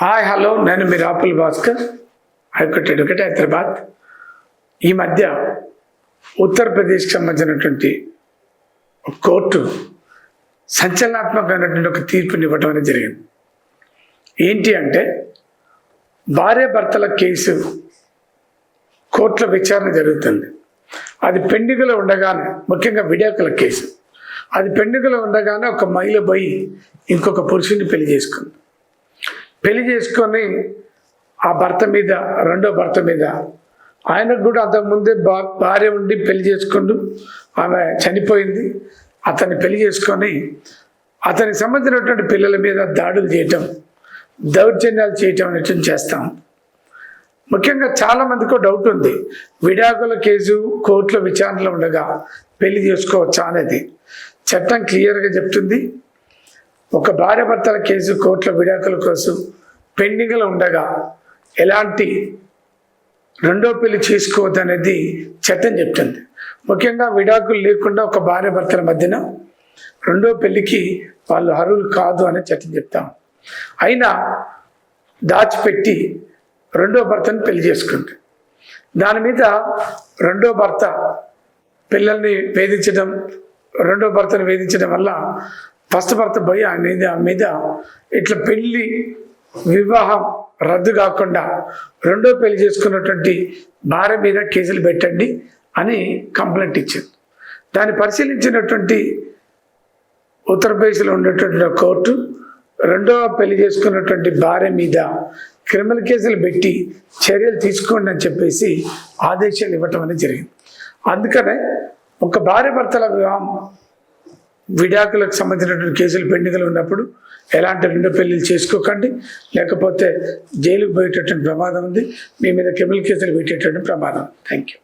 Hi hello నేను మీ రాపుల్ Bhaskar high court advocate Hyderabad. ఈ మధ్య ఉత్తరప్రదేశ్కి సంబంధించినటువంటి కోర్టు సంచలనాత్మకమైనటువంటి ఒక తీర్పుని ఇవ్వటం అనేది జరిగింది. ఏంటి అంటే భార్య భర్తల కేసు కోర్టుల విచారణ జరుగుతుంది. అది పెండింగ్లో ఉండగానే ముఖ్యంగా విడాకుల కేసు. అది పెండింగ్లో ఉండగానే ఒక మహిళ పోయి ఇంకొక పురుషుని పెళ్ళి చేసుకుంది. పెళ్ళి చేసుకొని ఆ భర్త మీద రెండో భర్త మీద ఆయనకు కూడా అంతకుముందే బా భార్య ఉండి పెళ్ళి చేసుకుంటూ ఆమె చనిపోయింది. అతన్ని పెళ్ళి చేసుకొని అతనికి సంబంధించినటువంటి పిల్లల మీద దాడులు చేయటం దౌర్జన్యాలు చేయటం అనేటువంటి చేస్తాం. ముఖ్యంగా చాలామందికి డౌట్ ఉంది. విడాకుల కేసు కోర్టులో విచారణలో ఉండగా పెళ్ళి చేసుకోవచ్చా అనేది. చట్టం క్లియర్గా చెప్తుంది. ఒక భార్యభర్తల కేసు కోర్టులో విడాకుల కోసం పెండింగ్లో ఉండగా ఎలాంటి రెండో పెళ్ళి చేసుకోవద్దు అనేది చట్టం చెప్తుంది. ముఖ్యంగా విడాకులు లేకుండా ఒక భార్యభర్తల మధ్యన రెండో పెళ్ళికి వాళ్ళు అర్హులు కాదు అని చట్టం చెప్తాం. అయినా దాచిపెట్టి రెండో భర్తను పెళ్ళి చేసుకుంది. దాని మీద రెండో భర్త పిల్లల్ని వేధించడం రెండో భర్తను వేధించడం వల్ల ఫస్ట్ భర్త భయ మీద మీద ఇట్లా పెళ్ళి వివాహం రద్దు కాకుండా రెండో పెళ్ళి చేసుకున్నటువంటి భార్య మీద కేసులు పెట్టండి అని కంప్లైంట్ ఇచ్చింది. దాన్ని పరిశీలించినటువంటి ఉత్తరప్రదేశ్లో ఉన్నటువంటి కోర్టు రెండవ పెళ్ళి చేసుకున్నటువంటి భార్య మీద క్రిమినల్ కేసులు పెట్టి చర్యలు తీసుకోండి అని చెప్పేసి ఆదేశాలు ఇవ్వటం అనేది జరిగింది. అందుకనే ఒక భార్య భర్తల వివాహం విడాకులకు సంబంధించినటువంటి కేసులు పెండింగ్లు ఉన్నప్పుడు ఎలాంటి రెండో పెళ్ళిలు చేసుకోకండి. లేకపోతే జైలుకు పోయేటటువంటి ప్రమాదం ఉంది. మీ మీద కెమిల్ కేసులు పెట్టేటటువంటి ప్రమాదం. Thank you